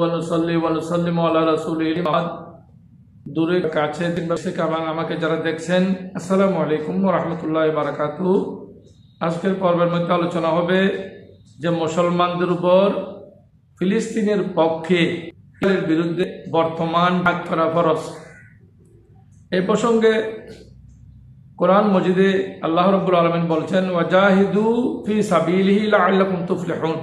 ওয়ানুসাল্লি ওয়ানুসাল্লিমু আলা রাসূলিল বাদ। দূরে, কাছে আমাকে যারা দেখছেন, আসসালামু আলাইকুম রাহমাতুল্লাহি ওয়া আজকের পর্বের মধ্যে আলোচনা হবে যে মুসলমানদের উপর ফিলিস্তিনের পক্ষে বিরুদ্ধে বর্তমান ডাক করা ফরজ। এই প্রসঙ্গে কোরআন মজিদে আল্লাহ রব্বুল আলমিন বলছেন, ওয়াজাহিদু ফি সাবিলিহি লাআল্লাকুম তুফলিহুন।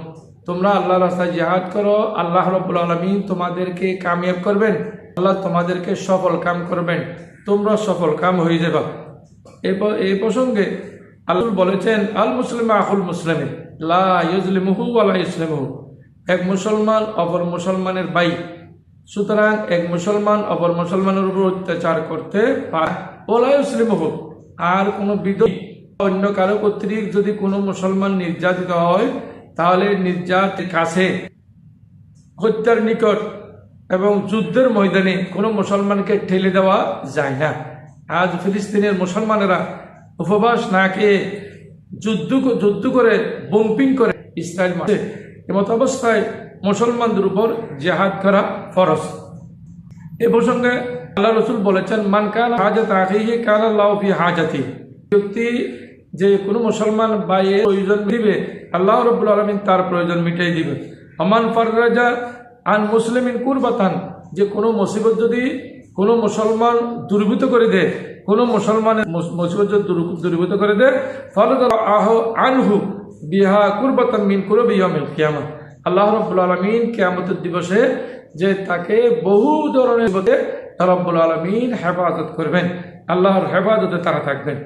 তোমরা আল্লাহ রাস্তায় জিহাদ করো, আল্লাহ রব্বুল আলমিন তোমাদেরকে কামিয়াব করবেন, আল্লাহ তোমাদেরকে সফল কাম করবেন। তোমরা সফল কাম হয়ে যাবে। এই এই প্রসঙ্গে আল্লাহ বলেছেন, আল মুসলিম আকুল মুসলিমে লা ইউজলিমুহু ওয়ালা ইসলিমুহু এক মুসলমান অপর মুসলমানের ভাই সুতরাং এক মুসলমান অপর মুসলমানের উপর অত্যাচার করতে পারে। ওলা ইসলিমুহু আর কোনো বিদ্রোহী, অন্য কারও কর্তৃক যদি কোনো মুসলমান নির্যাতিত হয় তাহলে নির্যাতের কাছে। হত্যার নিকট এবং যুদ্ধের ময়দানে কোনো মুসলমানকে ঠেলে দেওয়া যায় না। আজ ফিলিস্তিনের মুসলমানেরা উপবাস না খেয়ে যুদ্ধ যুদ্ধ করে বম্পিং করে ইসরায়েল মাঠে এমত অবস্থায় মুসলমানদের উপর জেহাদ করা ফরজ। এ প্রসঙ্গে আল্লাহ রসুল বলেছেন, মান কান হাজাত আখিহি, কান আল্লাহ হাজাতি। ব্যক্তি যে কোনো মুসলমান বাইয়ে প্রয়োজন দিবে আল্লাহ রব্বুল আলমিন তার প্রয়োজন মিটাই দিবে। আমান ফাররাজা আন মুসলিমিন কুরবাতান, যে কোনো মুসিবত যদি কোনো মুসলমান দুর্বৃত করে দেয়, কোনো মুসলমানের মুসিবত যদি দুর- দুর্বৃত করে দেয় ফলে আহ আনহু বিহা কুরবাতান মিন কুরব ইয়ামিল কিয়ামা আল্লাহ রব্বুল আলমিন কিয়ামতের দিবসে যে তাকে বহু ধরনের রব্বুল আলমিন হেফাজত করবেন। আল্লাহর হেফাজতে তারা থাকবেন।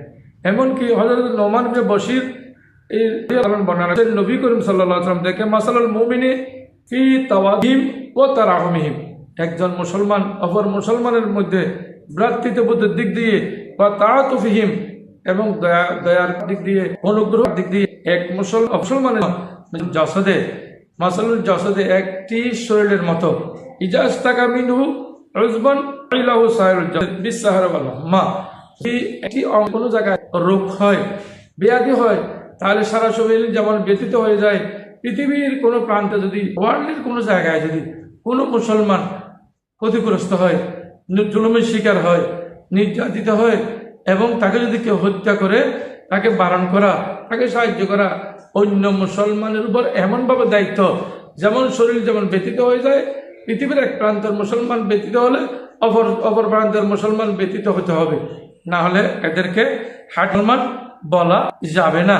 এমনকি হজরত নোমান বশির এই বর্ণনা নবী করিম সাল্লাম দেখে, মাসালাল মুমিনে ফি তাওয়াহিম ও তারাহমিহিম। একজন মুসলমান অপর মুসলমানের মধ্যে ভ্রাতৃত্ববোধের দিক দিয়ে বা তাআতুফিহিম এবং দয়া, দয়ার দিক দিয়ে অনুগ্রহ দিক দিয়ে এক মুসল, মুসলমানের যশদে, মাসালুল যশদে একটি শরীরের মতো। ইজাজ তাকা মিনহু সাহিরুল জাদ বিসাহার মা যদি একটি কোনো জায়গায় রোগ হয়, ব্যাধি হয়, তাহলে সারা শরীর যেমন ব্যতীত হয়ে যায়, পৃথিবীর কোনো প্রান্তে যদি, ওয়ার্ল্ডের কোনো জায়গায় যদি কোনো মুসলমান ক্ষতিগ্রস্ত হয়, জুলুমের শিকার হয়, নির্যাতিত হয় এবং তাকে যদি কেউ হত্যা করে, তাকে বারণ করা, তাকে সাহায্য করা, অন্য মুসলমানের উপর এমনভাবে দায়িত্ব, যেমন শরীর যেমন ব্যতীত হয়ে যায়, পৃথিবীর এক প্রান্তের মুসলমান ব্যতীত হলে অপর অপর প্রান্তের মুসলমান ব্যতীত হতে হবে। না হলে এদেরকে হাটলমান বলা যাবে না।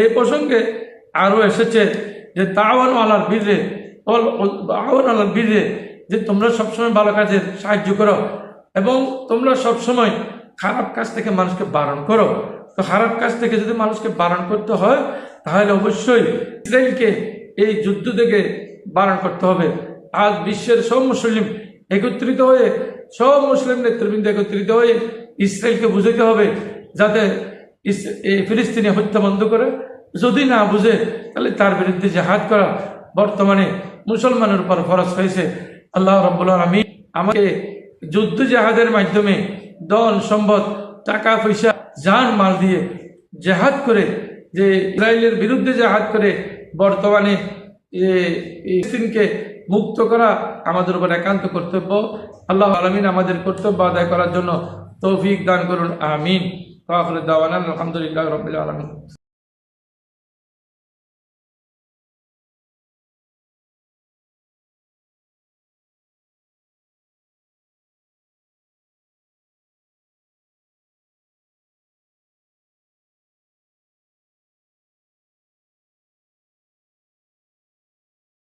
এই প্রসঙ্গে আরও এসেছে যে তাওয়ান আলার বীরে আওয়ান আলার বীরে, যে তোমরা সবসময় ভালো কাজে সাহায্য করো এবং তোমরা সবসময় খারাপ কাজ থেকে মানুষকে বারণ করো। তো খারাপ কাজ থেকে যদি মানুষকে বারণ করতে হয়, তাহলে অবশ্যই ইসরায়েলকে এই যুদ্ধ থেকে বারণ করতে হবে। আজ বিশ্বের সব মুসলিম একত্রিত হয়ে সব মুসলিম নেতৃবৃন্দ একত্রিত হয়ে ইসরায়েলকে বুঝাতে হবে যাতে ফিলিস্তিনি হত্যা বন্ধ করে। যদি না বুঝে, তাহলে তার বিরুদ্ধে জাহাদ করা বর্তমানে মুসলমানের উপর খরচ হয়েছে। আল্লাহ রব্বুল আলমী আমাকে যুদ্ধ জাহাদের মাধ্যমে দল সম্পদ, টাকা, পয়সা যান মাল দিয়ে জেহাদ করে, যে ইসরায়েলের বিরুদ্ধে জেহাদ করে বর্তমানে ফিলিস্তিনকে মুক্ত করা আমাদের উপর একান্ত কর্তব্য। আল্লাহ আলমিন আমাদের কর্তব্য আদায় করার জন্য তৌফিক দান করুন। আমিন। আলহামদুলিল্লাহ রবিল আলমিন।